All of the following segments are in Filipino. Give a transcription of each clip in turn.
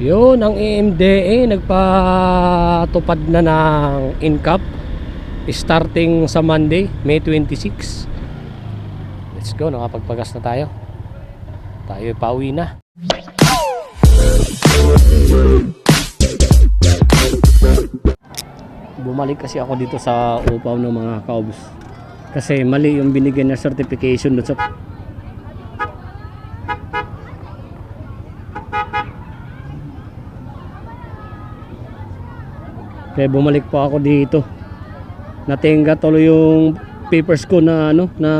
Yun, ang EMDA nagpatupad na ng incap starting sa Monday, May 26. Let's go, nakapagpagas na tayo. Tayo pauwi na. Bumalik kasi ako dito sa upaw ng mga kaubos. Kasi mali yung binigyan na certification doon sa Kaya bumalik po ako dito. Natingga tuloy yung papers ko na ano na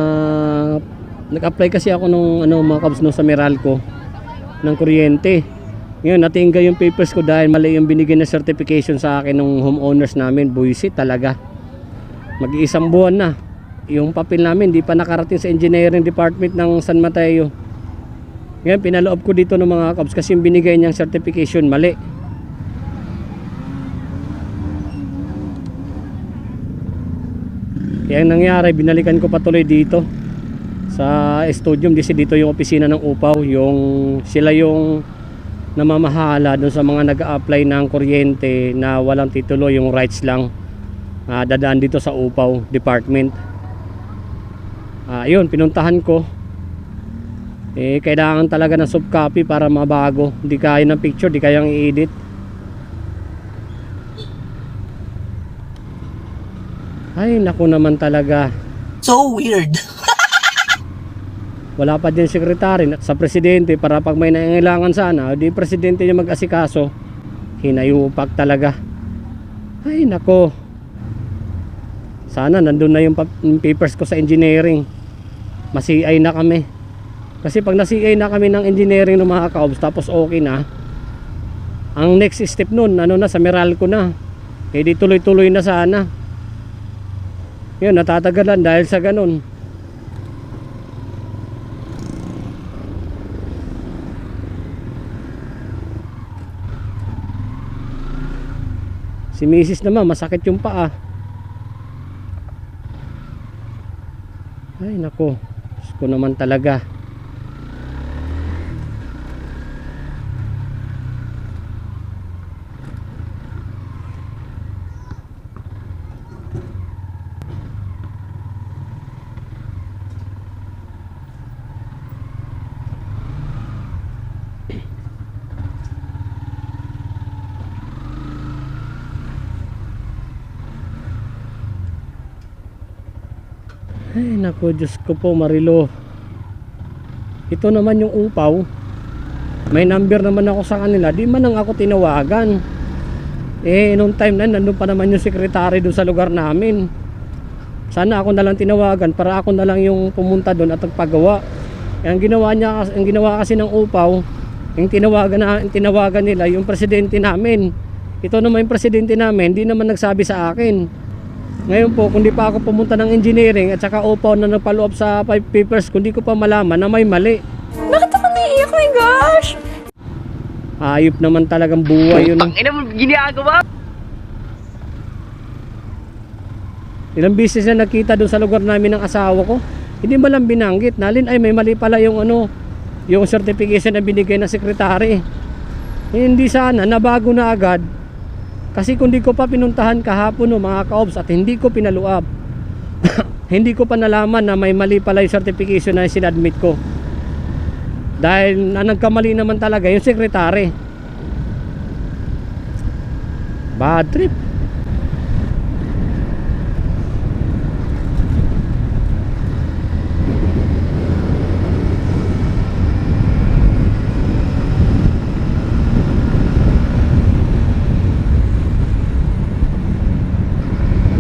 nag-apply kasi ako nung ano mga kabs no sa Meralco ng kuryente. Ngayon natingga yung papers ko dahil mali yung binigyan na certification sa akin ng homeowners namin. Buisit talaga. Mag-iisang buwan na. Yung papel namin di pa nakarating sa engineering department ng San Mateo. Ngayon pinaloob ko dito ng mga kabs kasi yung binigay niyang certification mali. Kaya ang nangyari, binalikan ko patuloy dito sa studium. Kasi dito yung opisina ng upaw. Yung, sila yung namamahala doon sa mga nag apply ng kuryente na walang titulo, yung rights lang. Ah, dadaan dito sa upaw department. Ah, yun, pinuntahan ko. Eh, kailangan talaga ng soft copy para mabago. Hindi kaya ng picture, di kayang i-edit. Ay, naku naman talaga. So weird. Wala pa din sekretary sa presidente para pag may nangangailangan sana, di presidente niya mag-asikaso. Hinayupak talaga. Ay, nako. Sana nandun na yung, pa- yung papers ko sa engineering. Masi-CI na kami. Kasi pag nasi-CI na kami ng engineering ng mga kaobs tapos okay na, ang next step nun, ano na, sa Meralco na. Eh di tuloy-tuloy na sana. Yun, natatagalan dahil sa ganun. Si Mrs. naman, masakit yung paa. Ay, nako. Ko naman talaga. Ay, nako, Diyos ko po, Marilo. Ito naman yung upaw. May number naman ako sa kanila. Di man lang ako tinawagan. Eh, nung time na, nandun pa naman yung sekretary doon sa lugar namin. Sana ako na lang tinawagan para ako na lang yung pumunta doon at nagpagawa. Eh, ang ginawa niya, ang ginawa kasi ng upaw, yung tinawagan, na, yung tinawagan nila, yung presidente namin. Ito naman yung presidente namin, hindi naman nagsabi sa akin. Ngayon po, kung di pa ako pumunta ng engineering at saka upaw na nagpa-loob sa pipe papers, kung di ko pa malaman na may mali. Bakit ako naiiyak? Oh my gosh! Ayop naman talagang buhay yun. Ina mo ginagawa? Ilang beses na nakita doon sa lugar namin ng asawa ko. Hindi ba lang binanggit? Nalin, ay may mali pala yung ano, yung certification na binigay ng sekretary. Eh, hindi sana, nabago na agad. Kasi kung di ko pa pinuntahan kahapon no, mga kaobs at hindi ko pinaluab. hindi ko pa nalaman na may mali pala yung certification na sinadmit ko. Dahil na nagkamali naman talaga yung sekretary. Bad trip.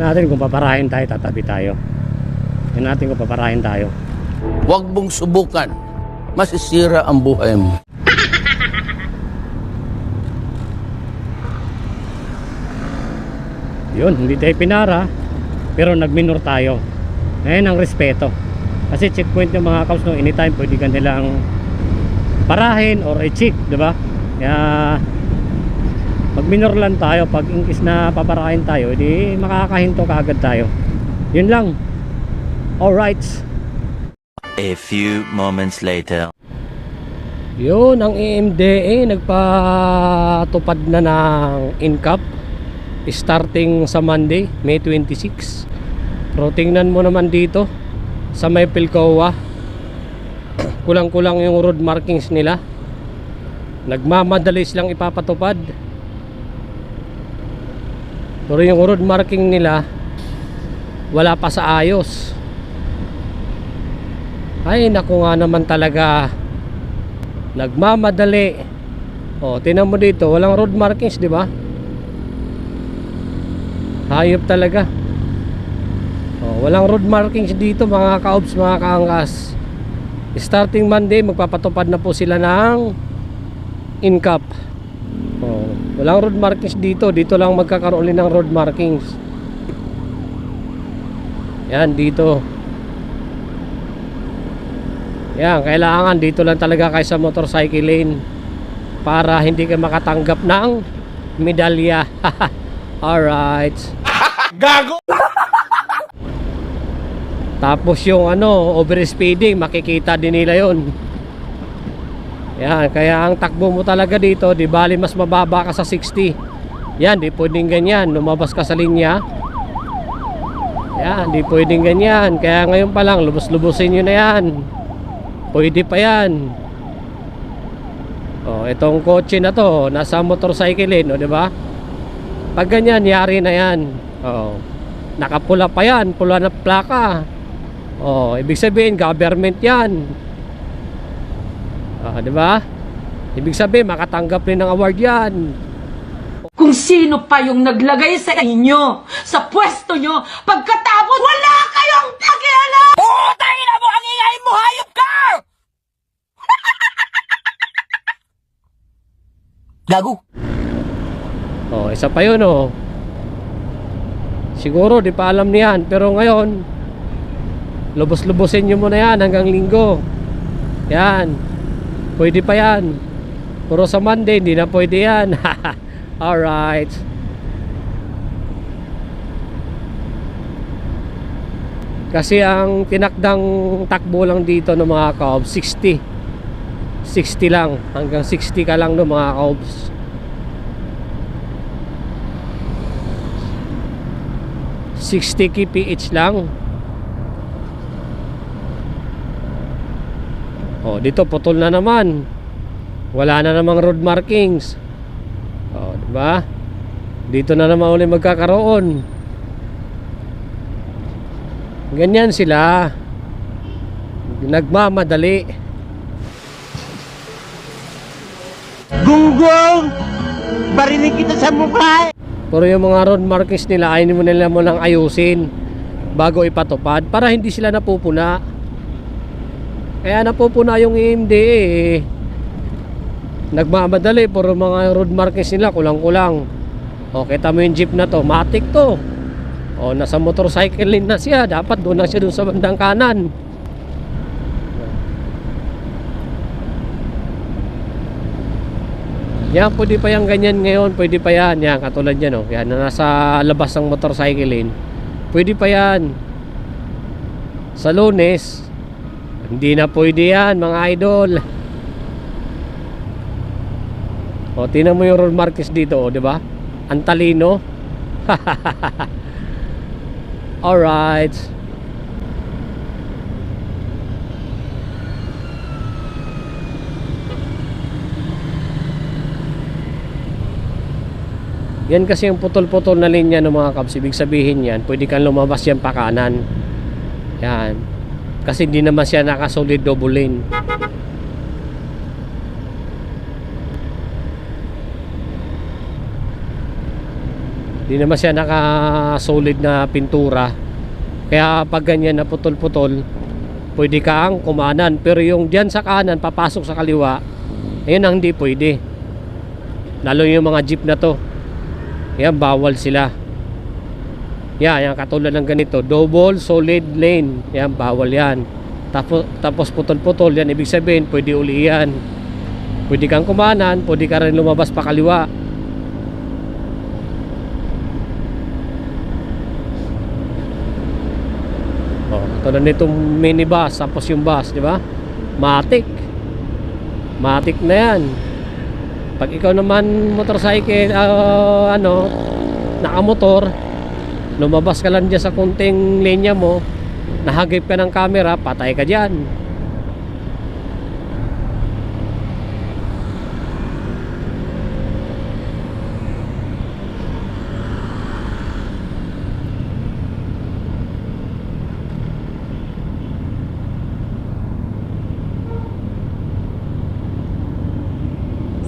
Natin kung paparahin tayo, tatabi tayo. Yan natin kung paparahin tayo. Huwag mong subukan. Masisira ang buhay mo. Yun, hindi tayo pinara, pero nagminor tayo. Ngayon ang respeto. Kasi checkpoint yung mga cops no, anytime pwede ka nilang parahin or i-check, di ba? Kaya magminor lang tayo pag inkis na paparahin tayo, edi makakahinto kaagad tayo. Yun lang. Alright. A few moments later. Yun, ang EMDA nagpatupad na ng incap starting sa Monday, May 26. Pero tingnan mo naman dito sa may Pilcoa. Kulang-kulang yung road markings nila. Nagmamadali silang ipapatupad. Pero yung road marking nila wala pa sa ayos. Ay, naku nga naman talaga. Nagmamadali. O tinan mo dito walang road markings di ba? Hayop talaga. O, walang road markings dito mga kaobs mga kaangkas starting Monday magpapatupad na po sila ng incap. O, walang road markings dito dito lang magkakaroon ulit ng road markings yan dito yan, kailangan dito lang talaga kayo sa motorcycle lane para hindi ka makatanggap ng medalya. Alright. Gago! Tapos yung ano, overspeeding, makikita din nila yon. Yan, kaya ang takbo mo talaga dito, di bali mas mababa ka sa 60. Yan, di pwedeng ganyan, lumabas ka sa linya. Yan, di pwedeng ganyan. Kaya ngayon pa lang, lubos-lubusin nyo na yan. Pwede pa yan. Oh, itong kotse na to, nasa motorcycle lane, oh, di ba? Pag ganyan, yari na yan. Oh. Nakapula pa yan, pula na plaka. Oh, ibig sabihin government 'yan. Ah, di ba? Ibig sabihin makatanggap rin ng award 'yan. kung sino pa yung naglagay sa inyo, sa pwesto nyo, pagkatapos wala kayong pakialam! Putay na mo ang ingay mo, hayop ka! Gago. Oh, isa pa 'yun oh. Siguro di pa alam niyan, pero ngayon lubos-lubosin niyo muna 'yan hanggang linggo. Yan. Pwede pa 'yan. Pero sa Monday hindi na pwede 'yan. Alright. Kasi ang tinakdang takbo lang dito ng mga kaob 60. 60 lang. Hanggang 60 ka lang ng mga kaobs. Sixty kph lang. Oh, dito putol na naman. Wala na namang road markings. Oh, di ba? Dito na naman ulit magkakaroon. Ganyan sila. Nagmamadali. Gunggong! Barinig kita sa mukha! Pero yung mga road markings nila, ayaw mo nila mo lang ayusin bago ipatupad para hindi sila napupuna. Kaya napupuna yung EMDA eh. Nagmamadali, puro mga road markings nila, kulang-kulang. O, kita mo yung jeep na to, matik to. O, nasa motorcycle lane na siya, dapat doon na siya doon sa bandang kanan. Yan, pwede pa yan ganyan ngayon, pwede pa yan. Yan, katulad yan, oh. Yan, na nasa labas ng motorcycle lane. Pwede pa yan. Sa lunes, hindi na pwede yan, mga idol. O, tingnan mo yung road markings dito, di ba? Ang talino. Alright. Yan kasi yung putol-putol na linya ng mga kabs. Ibig sabihin yan, pwede kang lumabas yan pa kanan. Yan. Kasi hindi naman siya nakasolid double lane. Hindi naman siya naka-solid na pintura. Kaya pag ganyan na putol-putol, pwede kang kumanan. Pero yung diyan sa kanan, papasok sa kaliwa, ayun ang hindi pwede. Lalo yung mga jeep na to. Yan, bawal sila. Yan, yan katulad ng ganito. Double solid lane. Yan, bawal yan. Tapos, tapos putol-putol. Yan, ibig sabihin, pwede uli yan. Pwede kang kumanan, pwede ka rin lumabas pa kaliwa. Oh, katulad nitong minibus, tapos yung bus, di ba? Matik. matik na yan pag ikaw naman motorcycle ah, ano nakamotor lumabas ka lang dyan sa kunting linya mo nahagip ka ng camera patay ka dyan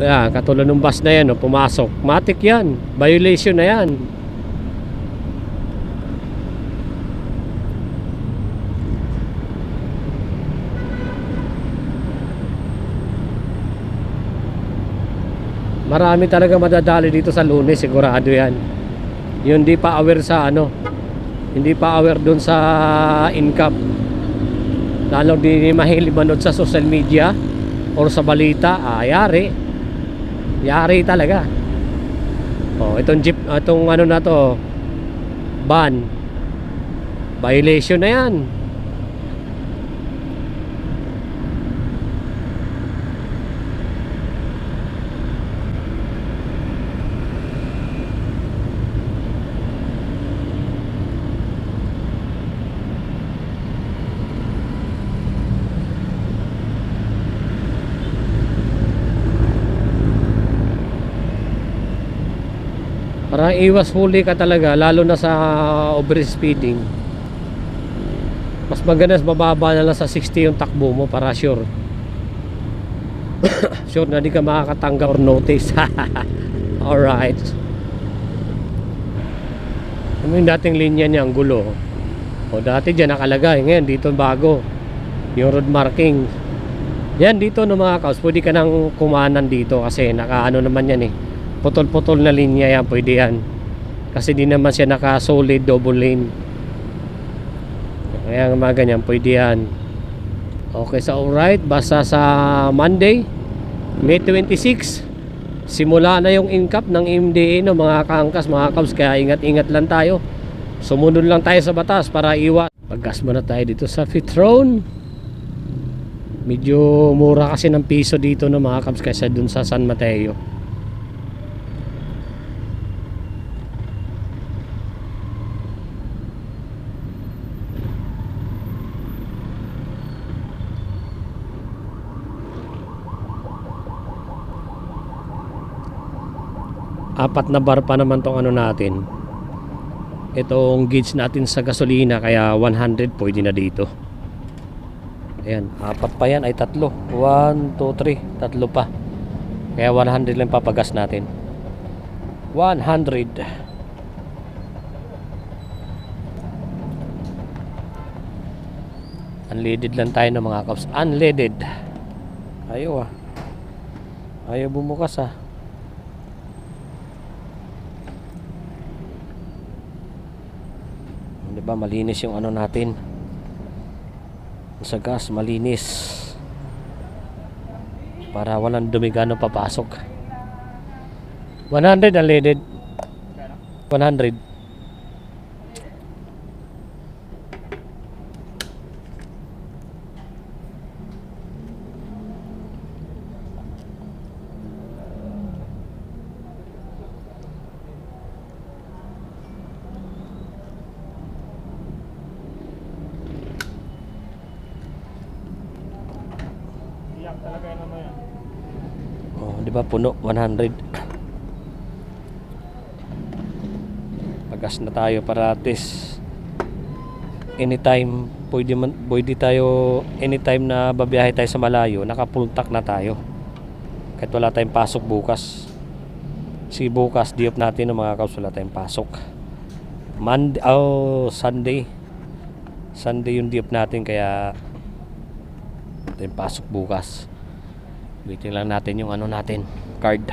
Kaya katulad ng bus na yan, no, pumasok. Matik yan. Violation na yan. Marami talaga madadali dito sa lunes, sigurado yan. Yung hindi pa aware sa ano, hindi pa aware doon sa income. Lalo di mahilig manood sa social media or sa balita, ah, yari. Yari talaga. Oh, itong jeep, itong ano na to, ban. Violation na yan. Para iwas huli ka talaga lalo na sa overspeeding. Mas maganda mababa na lang sa 60 yung takbo mo para sure. sure na di ka makakatanggap or notice. Alright. Ano yung dating linya niya ang gulo? O dati dyan nakalagay. Ngayon dito bago. Yung road marking. Yan dito no mga kaos. Pwede ka nang kumanan dito kasi nakaano naman yan eh putol-putol na linya yan, pwede yan. Kasi di naman siya naka-solid double lane. Kaya mga ganyan, pwede yan. Okay, so alright, basta sa Monday, May 26, simula na yung incap ng MDA no, mga kaangkas, mga kabs, kaya ingat-ingat lang tayo. Sumunod lang tayo sa batas para iwas. Paggas muna tayo dito sa Fitron. Medyo mura kasi ng piso dito no mga kabs kaysa dun sa San Mateo. Apat na bar pa naman tong ano natin. Itong gauge natin sa gasolina kaya 100 pwede na dito. Ayan apat pa yan. Ay tatlo. 1, 2, 3 tatlo pa. Kaya 100 lang papagas natin. 100 unleaded lang tayo ng mga kaps unleaded. Ayaw ah. Ayaw bumukas ah Di ba malinis yung ano natin. Sa gas malinis. Para walang dumi gano papasok. 100 unleaded. 100. Oh, di ba puno 100. Pagas na tayo para at anytime pwede man pwede tayo anytime na babiyahe tayo sa malayo, naka na tayo. Kahit wala tayong pasok bukas. Si bukas diop natin ng mga kaus wala tayong pasok. Monday, oh, Sunday. Sunday yung diop natin kaya tayong pasok bukas. Waiting lang natin yung ano natin, card.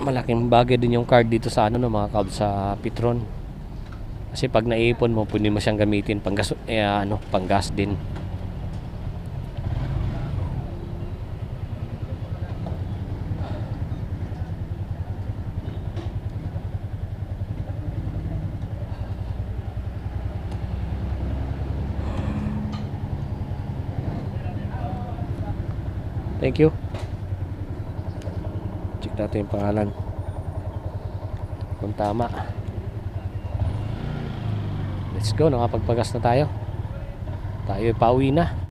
Malaking bagay din yung card dito sa ano no mga cab sa Petron. Kasi pag naipon mo, pwede mo siyang gamitin pang gas, eh, ano, pang gas din. Thank you. Check natin yung pangalan. Kung tama. Let's go, nakapagpagas na tayo. Tayo pauwi na.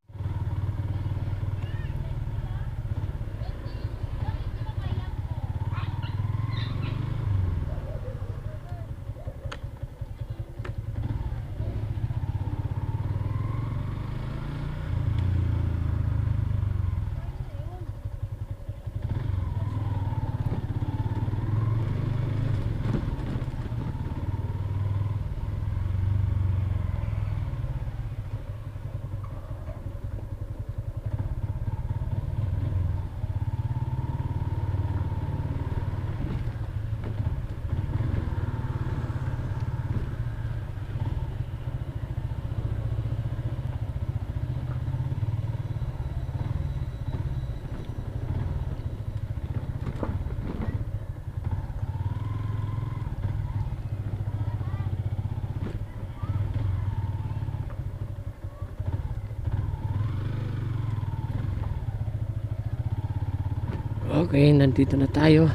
Okay, nandito na tayo.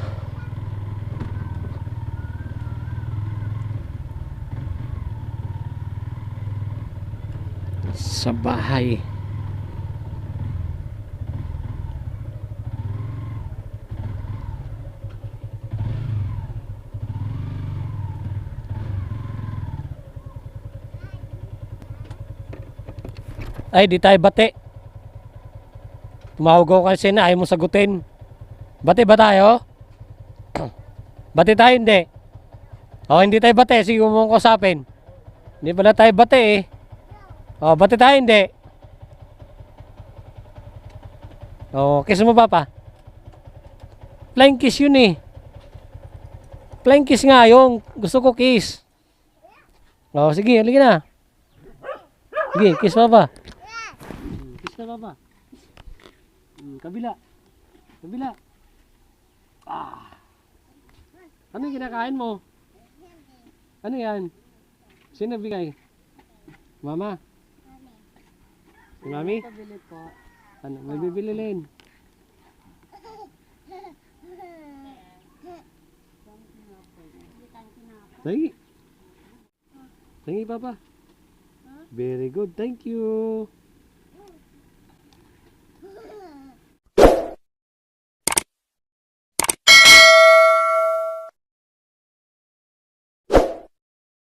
Sa bahay. Ay, di tayo bate. Tumawag kasi na, ayaw mo sagutin. Bate ba tayo? bate tayo hindi. O hindi tayo bate, sige mo mong kusapin. Hindi pala tayo bate eh. O bate tayo hindi. O kiss mo papa. Flying kiss yun eh. Flying kiss nga yung gusto ko kiss. O sige, halika na. Sige, kiss papa. Kiss na papa. Hmm, kabila. Kabila. Ah. Ano yung kinakain mo? Ano yan? Sino bigay? Mama? Si Mami? Ano? May bibili rin. Tangi. Tangi, Papa. Very good. Thank you.